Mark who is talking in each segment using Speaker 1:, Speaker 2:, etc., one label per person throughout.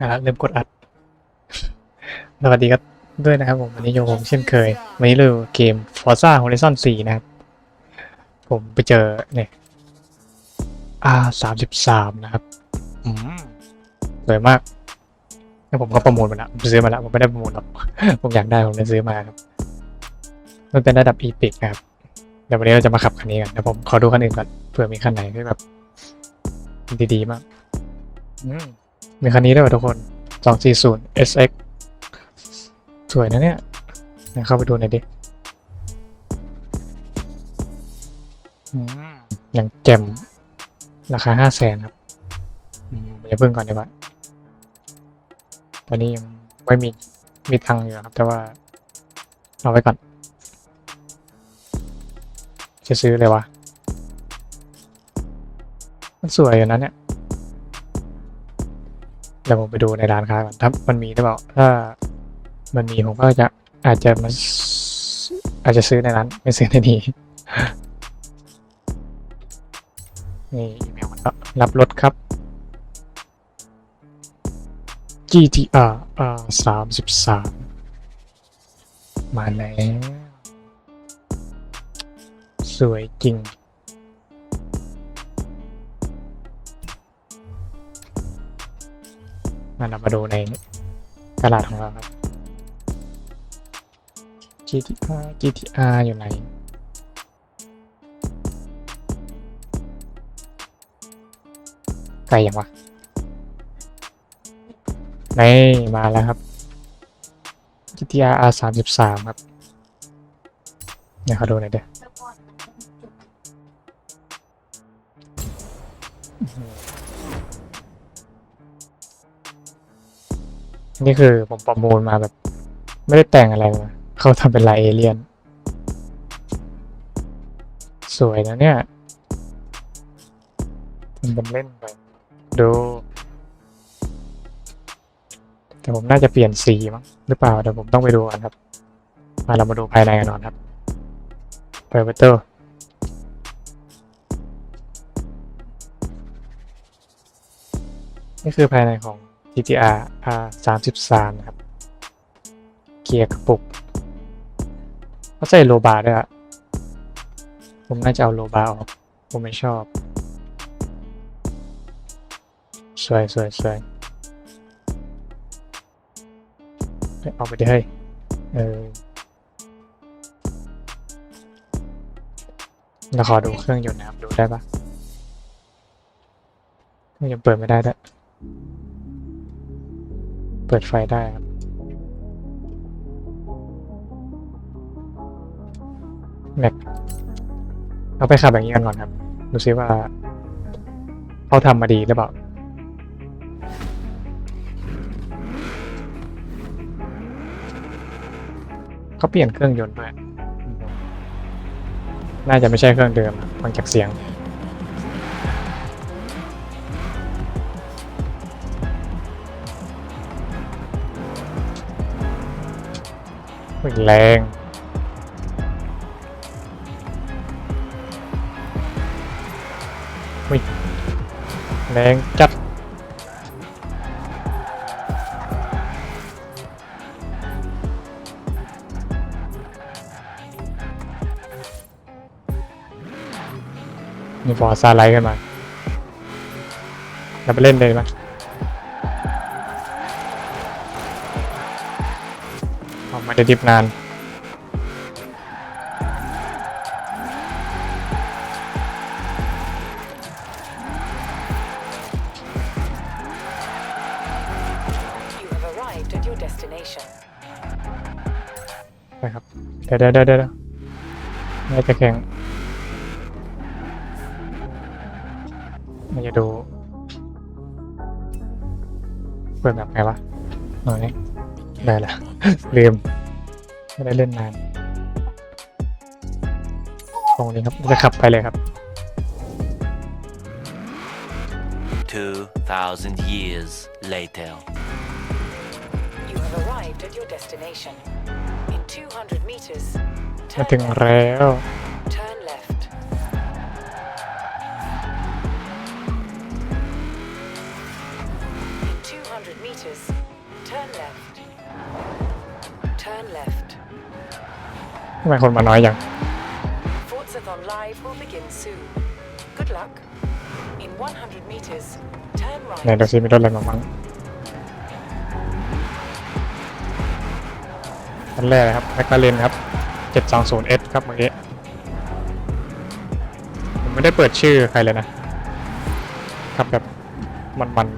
Speaker 1: นะครับเริ่มกดอัด สวัสดีครับด้วยนะครับผมวันนี้โยผมเช่นเคย วันนี้เราเกม Forza Horizon 4 นะครับ ผมไปเจอเนี่ย R 3 3นะครับอืมสวยมากแล้วผมก็ประมูลมาแล้วผมซื้อมาแล้ว ผมไม่ได้ประมูลหรอก ผมอยากได้ผมเลยซื้อมาครับ มันเป็นระดับ e p i c นะครับ เดี๋ยววันนี้เราจะมาขับคันนี้กันเดี๋ยวผมขอดูคันอื่นก่อนเผื่อมีคันไหนที่แบบดีๆมากอื มมีคันนี้ด้วยว่ะทุกคน 240 SX สวยนะเนี่ยเดี๋ยวเข้าไปดูหน่อยดิอืมอย่างแจ่มราคา5 0 0แสนครับอืมอย่าเพิ่งก่อนดีกว่าตอนนี้ยังไม่มีมีตังค์อยู่ครับ แต่ว่าเอาไว้ก่อน จะซื้อเลยวะมันสวยอยู่นะเนี่ย เดี๋ยวผมไปดูในร้านค้าก่อนถ้ามันมีหรือเปล่าถ้ามันมีผมก็จะอาจจะมาอาจจะซื้อในร้านไม่ซื้อในนี้นี่อีเมลมาแล้วรับรถครับ GTR R สามสิบสามมาแล้ว สวยจริง มาเรามาดูในตลาดของเราครับ GTR GTR อยู่ไหนไกลยังวะนี่มาแล้วครับ GTR R สามสิบสามครับเดี๋ยวเขาดูหน่อยเด้อ นี่คือผมประมูลมาแบบ ไม่ได้แต่งอะไรมาเขาทำเป็นลายเอเลี่ยน สวยนะเนี่ย มันเป็นเล่นไป ดู แต่ผมน่าจะเปลี่ยนสีมั้งหรือเปล่าเดี๋ยวผมต้องไปดูกันครับ มาเรามาดูภายในกันก่อนครับเปิดประตูนี่คือภายในของ GTR R 3 3นะครับ เกียร์กระปุกเขาใส่โลบาร์ด้วยอะผมน่าจะเอาโลบาร์ออก ผมไม่ชอบ สวยสวยสวยเอาไปดิเฮ้ยเออเราขอดูเครื่องยนต์นะครับ ดูได้ปะเครื่องยนต์เปิดไม่ได้ด้วย เปิดไฟได้ครับแม็กเอาไปขับอย่างนี้กันก่อนครับ ดูซิว่าเขาทำมาดีหรือเปล่าเขาเปลี่ยนเครื่องยนต์ด้วย น่าจะไม่ใช่เครื่องเดิมฟังจากเสียง อุ๊ยแรงอุ๊ยแรงจัดมีฟอร์ซาไลท์ขึ้นมาเราไปเล่นเลยมั้ย ออกมาได้ดิบนาน
Speaker 2: You have arrived at your destination.
Speaker 1: ไปครับเดี๋ยวเดี๋ยวเดี๋ยวเดี๋ยวไม่จะแข่งไม่จะดูเปิดแบบไงวะหน่อยนี้ได้ละลืม ไม่ได้เล่นนานตรงนี้ครับจะขับไปเลยครับ
Speaker 3: 2,000 years later.
Speaker 2: You have arrived at your destination. In 200 meters,
Speaker 1: มา
Speaker 2: turn
Speaker 1: ถึง
Speaker 2: left.
Speaker 1: แล้ว
Speaker 2: Turn left.
Speaker 1: อ
Speaker 2: meters. Turn left. Turn left.
Speaker 1: ทำไมคนมาน้อยอย่าง
Speaker 2: Forzathon Live will begin soon. Good luck. In 100 meters, turn
Speaker 1: ไหน
Speaker 2: right.
Speaker 1: ดูซิมีรถอะไรมาบ้างอันแรกนะครับแมคลาเรนครับ 720S ครับเมื่อกี้ผมไม่ได้เปิดชื่อใครเลยนะครับแบบมัน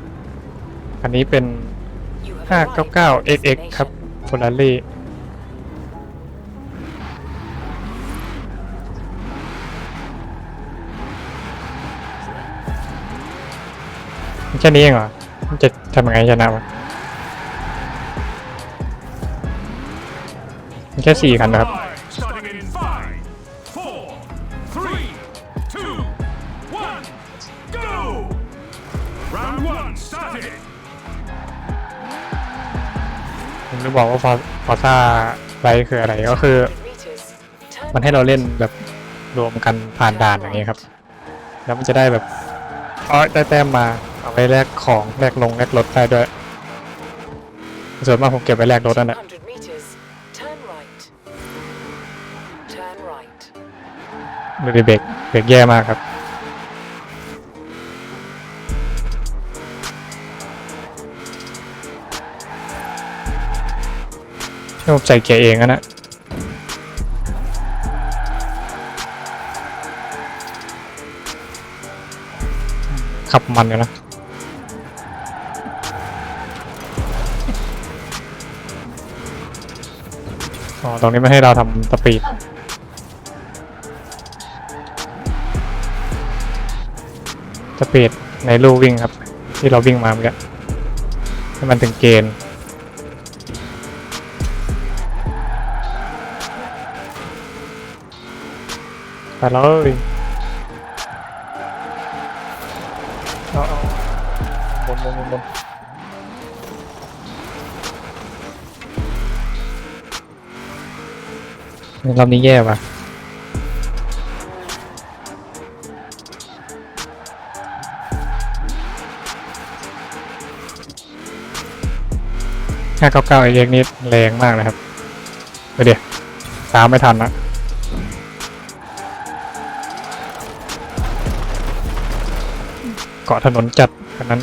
Speaker 1: ๆ อันนี้เป็น
Speaker 2: You have arrived at your
Speaker 1: 599XX ครับ
Speaker 2: destination.
Speaker 1: ฟ แค่นี้เองเหรอ จะทำยังไงชนะวะมีแค่สี่คันนะครับ ผมจะบอกว่าฟอฟอซ่าไรคืออะไรก็คือ มันให้เราเล่นแบบรวมกันผ่านด่านอย่างเงี้ยครับ แล้วมันจะได้แบบเอ๋อได้แต้มมา เอาไว้แลกของแลกลงแลกรถได้ด้วย ส่วนมากผมเก็บไว้แลกรถนั่นแหละ
Speaker 2: 200 meters, turn right. Turn right.
Speaker 1: ดูดิเบรกเบรกแย่มากครับให้ผมใส่เกียร์เองอะนะ ขับมันอยู่นะ อ๋อตรงนี้ไม่ให้เราทำสปีดสปีดในลู่วิ่งครับ ที่เราวิ่งมาเมื่อกี้ให้มันถึงเกณฑ์ไปเลย รอบนี้แย่ว่ะ599ไอเอ็กนี่แรงมากเลยครับไปเดี๋ยวตามไม่ทันนะเกาะถนนจัดขนาดนั้น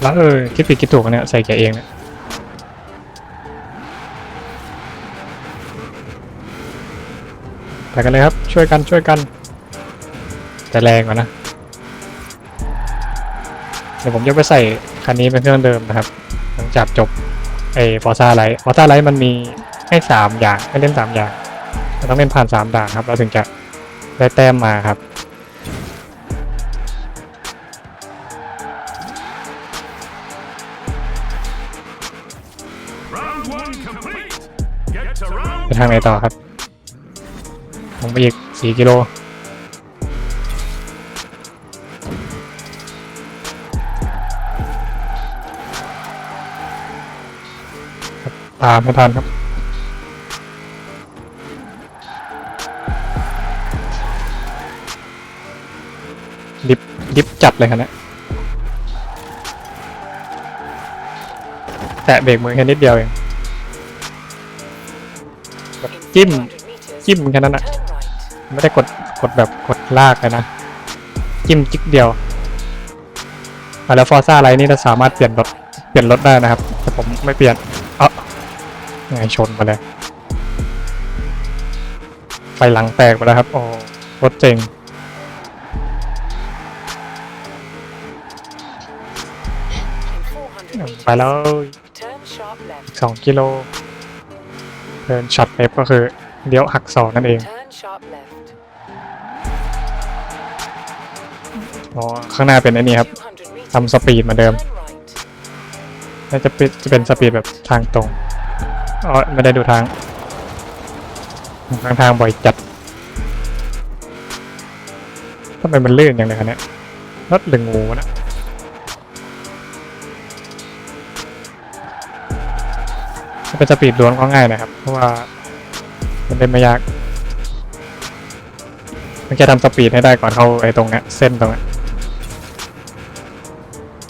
Speaker 1: แล้วเออคิดผิดคิดถูกเนี่ยใส่แกเองเนี่ยไปกันเลยครับช่วยกันช่วยกันจะแรงกว่านะเดี๋ยวผมจะไปใส่คันนี้เป็นเครื่องเดิมนะครับ หลังจากจบไอ้ฟอร์ซ่าไลท์ฟอร์ซ่าไลท์มันมีให้สามอย่างให้เล่นสามอย่างเราต้องเล่นผ่านสามด่านครับ เราถึงจะได้แต้มมาครับ ทางไหนต่อครับลงไปอีกสี่กิโลตามไม่ทันครับดิฟดิฟจัดเลยครับเนะแตะเบรกมือแค่นิดเดียวเอง จิ้ม จิ้มแค่นั้นอะไม่ได้กดกดแบบกดลากเลยนะ จิ้มจิ๊กเดียวอะแล้วฟอร์ซ่าไรนี่เราสามารถเปลี่ยนรถเปลี่ยนรถได้นะครับ แต่ผมไม่เปลี่ยนเออไงชนมาเลยไฟหลังแตกไปแล้วครับ โอ้รถเจ๋งไปแล้วสองกิโล เดินช็อตเล็บก็คือเลี้ยวหักศอกนั่นเอง
Speaker 2: Turn sharp left.
Speaker 1: อ๋อข้างหน้าเป็นไอ้นี่ครับ
Speaker 2: 200 meters,
Speaker 1: ทำสปีดเหมือนเดิม
Speaker 2: turn right.
Speaker 1: น่าจะเป็นจะเป็นสปีดแบบทางตรงอ๋อไม่ได้ดูทางทางทางบ่อยจัดทำไมมันลื่นอย่างไรคะเนี่ยรถหรืองูนะ ถ้าเป็นสปีดล้วนก็ง่ายนะครับ เพราะว่ามันเล่นไม่ยาก มันจะทำสปีดให้ได้ก่อนเข้าไอ้ตรงเนี้ยเส้นตรงเนี้ย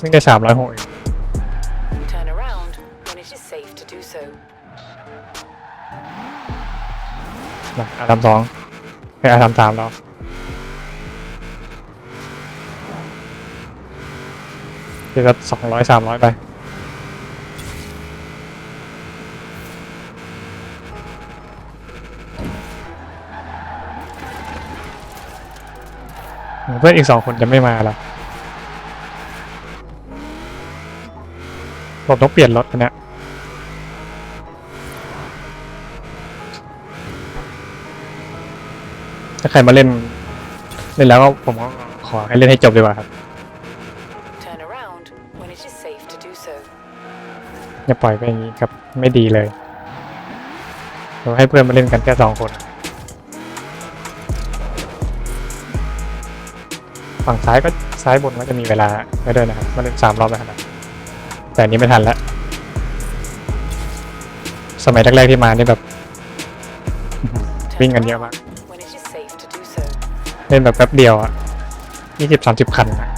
Speaker 1: วิ่งได้สามร้อยหก
Speaker 2: Turn around when it is safe to do so.
Speaker 1: นะอาทำสองไอ้อาทำสามแล้วเดี๋ยวก็สองร้อยสามร้อยไป เพื่อนอีกสองคนจะไม่มาแล้วผมต้องเปลี่ยนรถอันเนี้ยถ้าใครมาเล่น เล่นแล้วก็ผมก็ขอให้เล่นให้จบดีกว่าครับ
Speaker 2: Turn around when it is safe to do so.
Speaker 1: อย่าปล่อยไปอย่างนี้ครับ ไม่ดีเลยเราให้เพื่อนมาเล่นกันแค่สองคน ฝั่งซ้ายก็ซ้ายบนก็จะมีเวลาไว้ด้วยนะครับมาเล่นสามรอบไปขนาดแต่นี้ไม่ทันแล้วสมัยแรกๆที่มานี่แบบวิ่งกันเยอะมากเล่นแบบแป๊บเดียวอะยี่สิบสามสิบคันอะ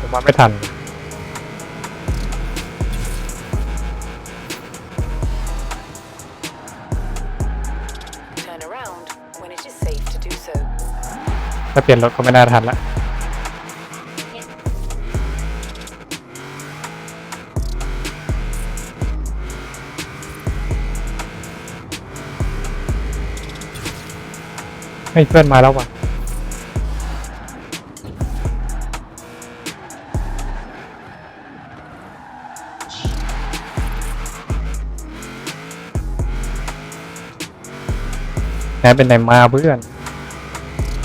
Speaker 1: ผมว่าไม่ทัน ถ้าเปลี่ยนรถก็ไม่น่าทันละเฮ้ยเพื่อนมาแล้วว่ะแนเป็นไหนมาเพื่อน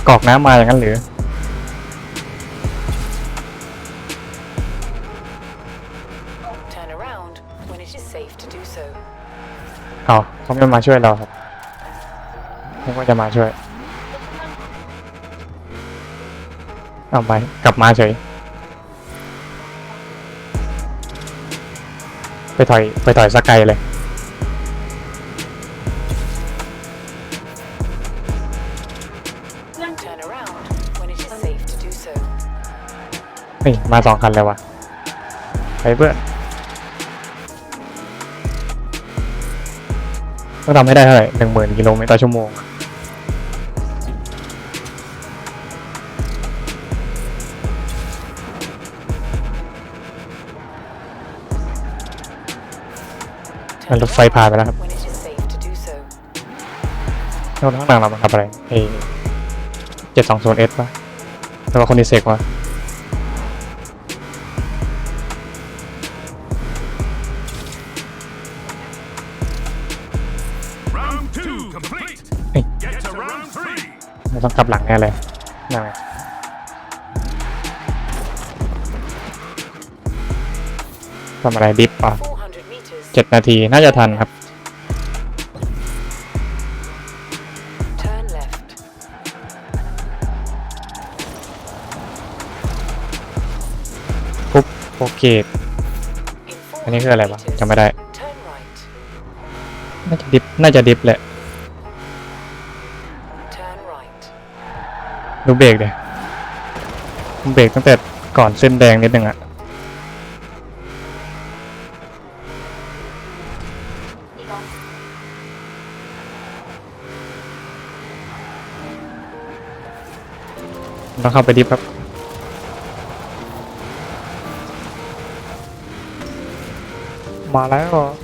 Speaker 1: กรอกน้ำมาอย่างนั้นหรือ
Speaker 2: Turn around when it is safe to do so.
Speaker 1: เอาเขาไม่มาช่วยเราครับนึกว่าจะมาช่วย เอาไปกลับมาเฉย ไปถอย ไปถอยสกไกลเลย เฮ้ยมาสองคันเลยว่ะไปเพื่อนต้องทำให้ได้เท่าไหร่หนึ่งหมื่นกิโลเมตรต่อชั่วโมงมันรถไฟผ่านไปแล้วครับแล้วข้างหลังเรามันทำอะไรเอเจ็ดสองศูนย์เอสป่ะหรือว่าคนดีเซกวะ เราต้องกลับหลังแน่เลยนั่นไงทำอะไรดิฟป่ะ
Speaker 2: 400 meters.
Speaker 1: เจ็ดนาที น่าจะทันครับ
Speaker 2: Turn left.
Speaker 1: ปุ๊บโอเค
Speaker 2: In
Speaker 1: อันนี้คืออะไร
Speaker 2: 400
Speaker 1: วะ
Speaker 2: meters.
Speaker 1: จำไม่ได้
Speaker 2: Turn right.
Speaker 1: น่าจะดิฟน่าจะดิฟแหละ ดูเบรกเดี๋ยเบรกตั้งแต่ก่อนเส้นแดงนิดนึงอะต้องเข้าไปดิฟครับมาแล้ว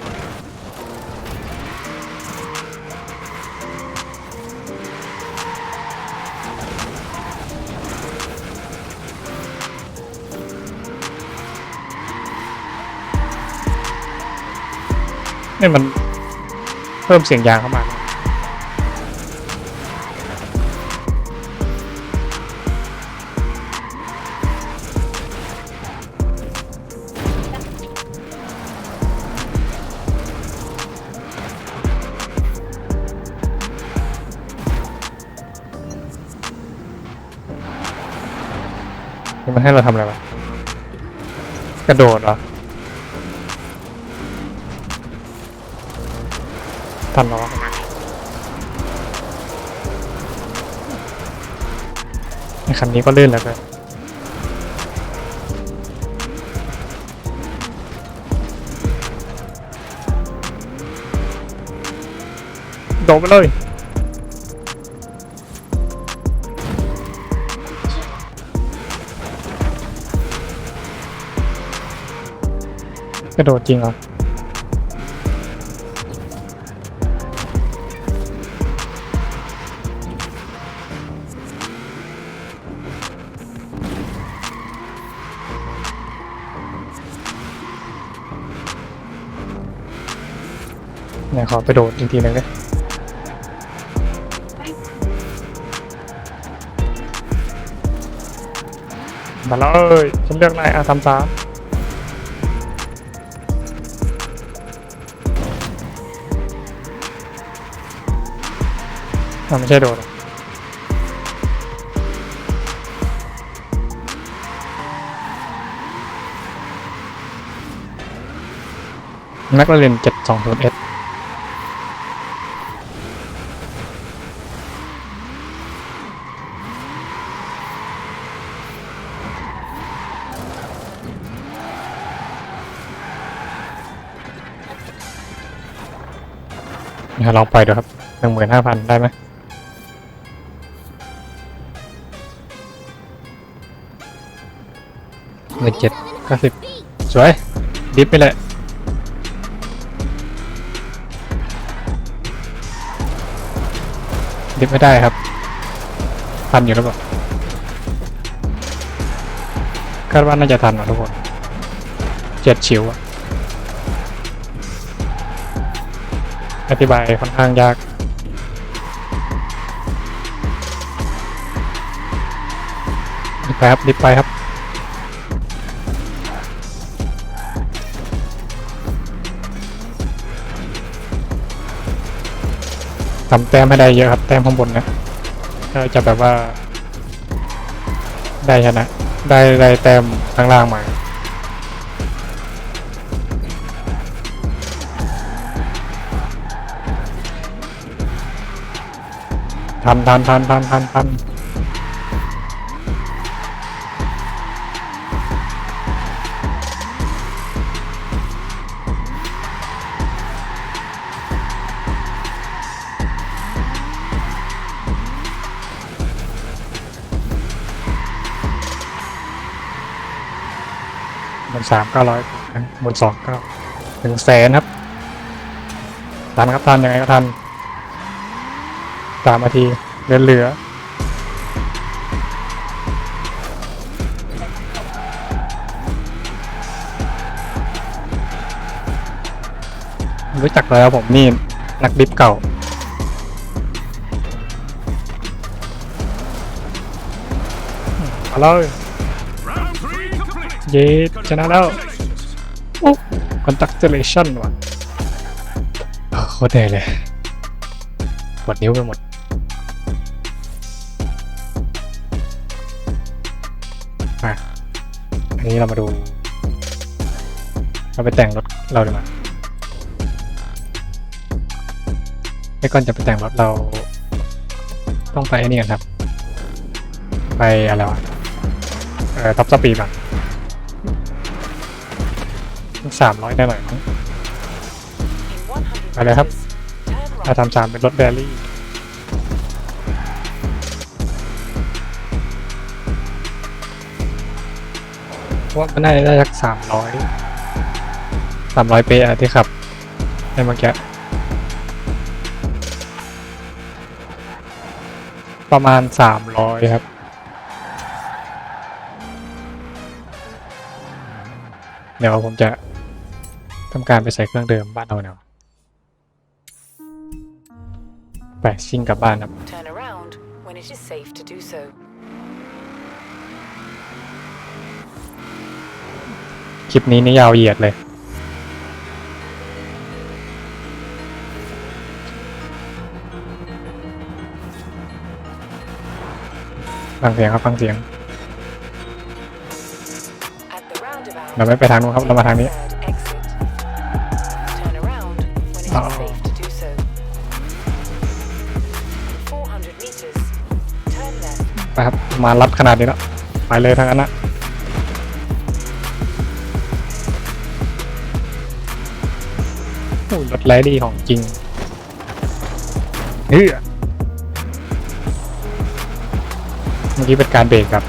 Speaker 1: นี่มันเพิ่มเสียงยางเข้ามามันให้เราทำอะไรวะกระโดดเหรอ ทันล้อในคันนี้ก็ลื่นแล้วเลยโดดไปเลยกระโดดจริงเหรอ เนี่ยขอไปโดดอีกทีหนึงเลยมาเลยฉันเลือกนายอาทำตามอะไม่ใช่โดดหรอกแมคลาเรนเจ็ดสองศูนย์เอส ลองไปดูครับหนึ่งหมื่นห้าพันได้ไหมหนึ่งเจ็ดเก้าสิบสวย ดิฟไปเลยดิฟไม่ได้ครับทันอยู่แล้วเปล่าคาดว่าน่าจะทันนะทุกคนเจ็ดชิวอะ อธิบายค่อนข้างยากดิฟไปครับดิฟไปครับทำแต้มให้ได้เยอะครับ แต้มข้างบนนะก็จะแบบว่า ได้ชนะ ได้ได้แต้มข้างล่างมา ทันทันทันทันทันทันบนสามเก้าร้อยบนสองเก้าถึงแสนครับทันครับทันยังไงก็ทัน สามนาทีเหลือเหลือรู้จักแล้วผมนี่ นักดิฟเก่าเอาเลย
Speaker 4: Round three complete.
Speaker 1: เย้ชนะแล้ว
Speaker 4: Congratulations.
Speaker 1: โอ้ contact-relation ว่ะเออโคตรเหนื่อยเลยปวดนิ้วไปหมด นี้เรามาดู เราไปแต่งรถเราดีกว่าไอ้ก่อนจะไปแต่งรถเรา ต้องไปไอ้นี่กันครับ ไปอะไรวะเอ่อท็อปสปีดอะสามร้อยได้หน่อยมั้ง
Speaker 2: In 100
Speaker 1: อะไรครับ
Speaker 2: meters, turn
Speaker 1: ถ้าทำสามเป็นรถแบรี่ ว่ามันน่าจะได้สักสามร้อยสามร้อยเปอะที่ขับในเมื่อกี้ประมาณสามร้อยครับเดี๋ยวผมจะทำการไปใส่เครื่องเดิมบ้านเราเนาะไปชิ่งกลับบ้านครับ คลิปนี้นี่ยาวเหยียดเลย ฟังเสียงครับฟังเสียง เราไม่ไปทางนู้นครับ เรามาทางนี้ ไปครับ มารับขนาดนี้แล้ว ไปเลยทางนั้นนะ รถไร้ดีของจริงเฮ้ยเมื่อกี้เป็นการเบรกครับ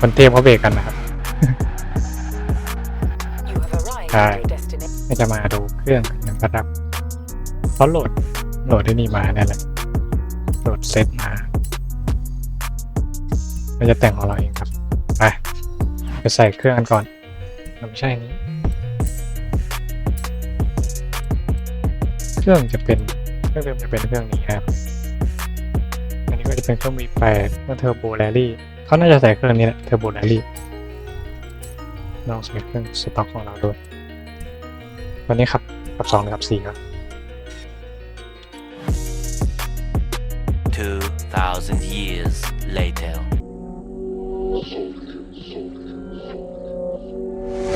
Speaker 1: คนเทพเขาเบรกกันนะครับ
Speaker 2: You have arrived
Speaker 1: Hi.
Speaker 2: at your destination.
Speaker 1: ก็จะมาดูเครื่องกันนะครับเขาโหลดโหลดที่นี่มาเนี่ยแหละโหลดเซตมาเราจะแต่งของเราเองครับไปไปใส่เครื่องกันก่อนมันไม่ใช่อัน เครื่องจะเป็นเครื่องเดิมจะเป็นเครื่องนี้ครับอันนี้ก็จะเป็นเครื่อง V8 เครื่องเทอร์โบแรลลี่เขาน่าจะใส่เครื่องนี้แหละเทอร์โบแรลลี่ลองใส่เครื่องสต็อกของเราด้วยวันนี้ขับขับสองหรือขับสี่ครับ
Speaker 3: 2,000 years later.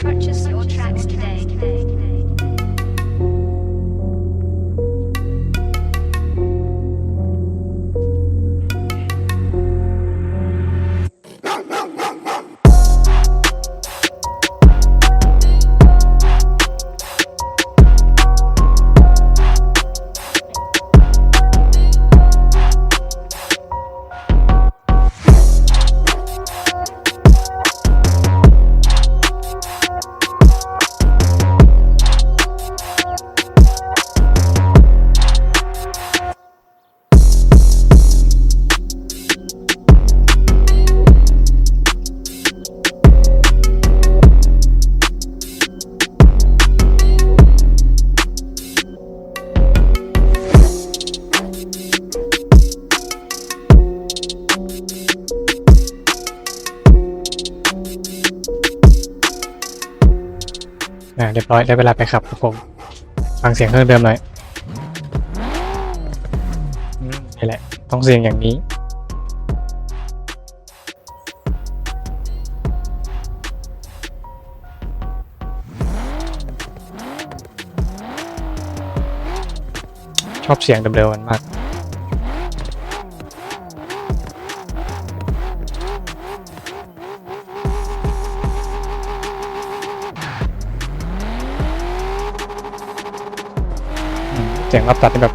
Speaker 5: Purchase your tracks today.
Speaker 1: ร้อยได้เวลาไปขับครับผม ฟังเสียงเครื่องเดิมหน่อยนี่แหละ ต้องเสียงอย่างนี้ชอบเสียงเดิมๆมันมาก อืมเสียงรับตัดแบบ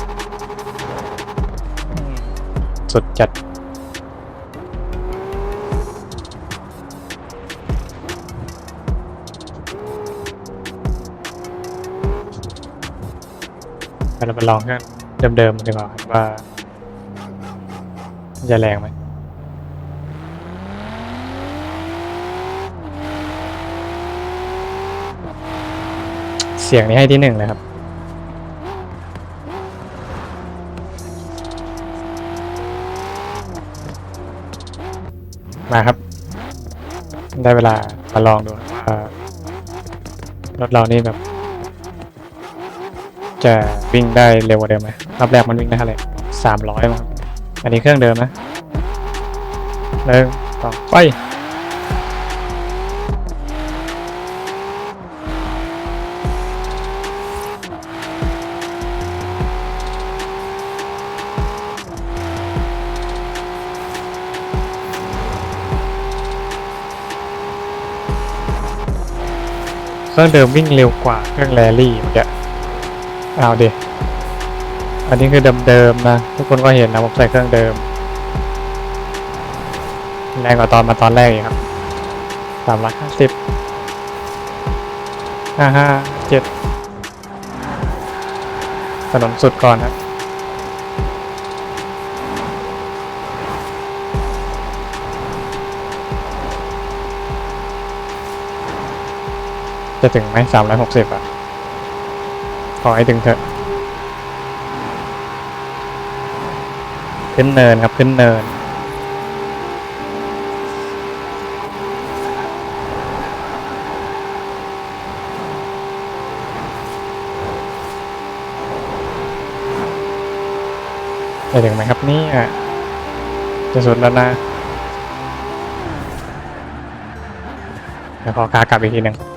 Speaker 1: สุดจัดเราไปลองเครื่องเดิมๆดีกว่าว่าจะแรงไหมเสียงนี้ให้ที่หนึ่งเลยครับ มาครับ ได้เวลามาลองดูว่ารถเรานี่แบบ จะวิ่งได้เร็วกว่าเดิมไหมรอบแรกมันวิ่งได้เท่าไหร่สามร้อยมั้งอันนี้เครื่องเดิมนะหนึ่งสองไป เครื่องเดิมวิ่งเร็วกว่าเครื่องแรลลี่เมื่อกี้เอาดิอันนี้คือเดิมๆนะ ทุกคนก็เห็นนะผมใส่เครื่องเดิมแรงกว่าตอนมาตอนแรกอีกครับสามร้อยห้าสิบห้าห้าเจ็ดถนนสุดก่อนครับ จะถึงไหมสามร้อยหกสิบอะ ขอให้ถึงเถอะ ขึ้นเนินครับขึ้นเนิน จะถึงไหมครับนี่อะ จะสุดแล้วนะเดี๋ยวขอขากลับอีกทีหนึ่ง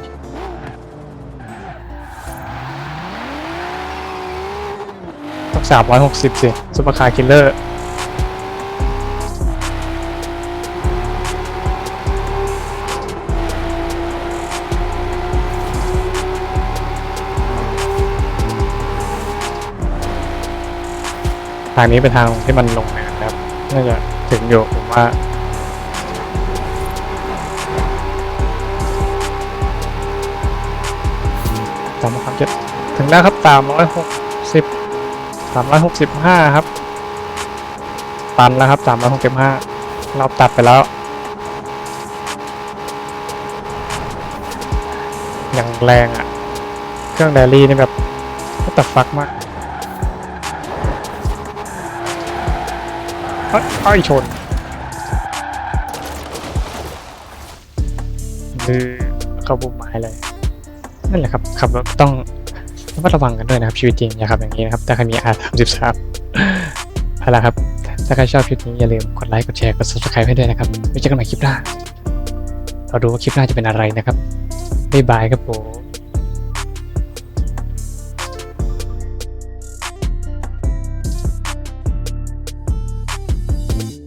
Speaker 1: 360 สิซุปเปอร์คาร์คิลเลอร์ทางนี้เป็นทางที่มันลงเนินครับ น่าจะถึงอยู่ผมว่าสามครับจ็ดถึงแล้วครับสามร้อยหก สิบสามร้อยหกสิบห้าครับ ตันแล้วครับสามร้อยหกสิบห้าเราตัดไปแล้ว อย่างแรงอะ่ะ เครื่องแดรี่นี่แบบตัดฟักมากเอ้ยชนคือเขาบุมหมายเลย นั่นแหละครับขับรถต้อง ดระวังกันด้วยนะครับชีวิตจริงอย่าขับอย่างนี้นะครับถ้าใครมี R 3 3เอาละครับ ถ้าใครชอบคลิปนี้อย่าลืมกดไลค์กดแชร์กด subscribe ให้ด้วยนะครับไว้เจอกันใหม่คลิปหน้า เราดูว่าคลิปหน้าจะเป็นอะไรนะครับบ๊ายบายครับผม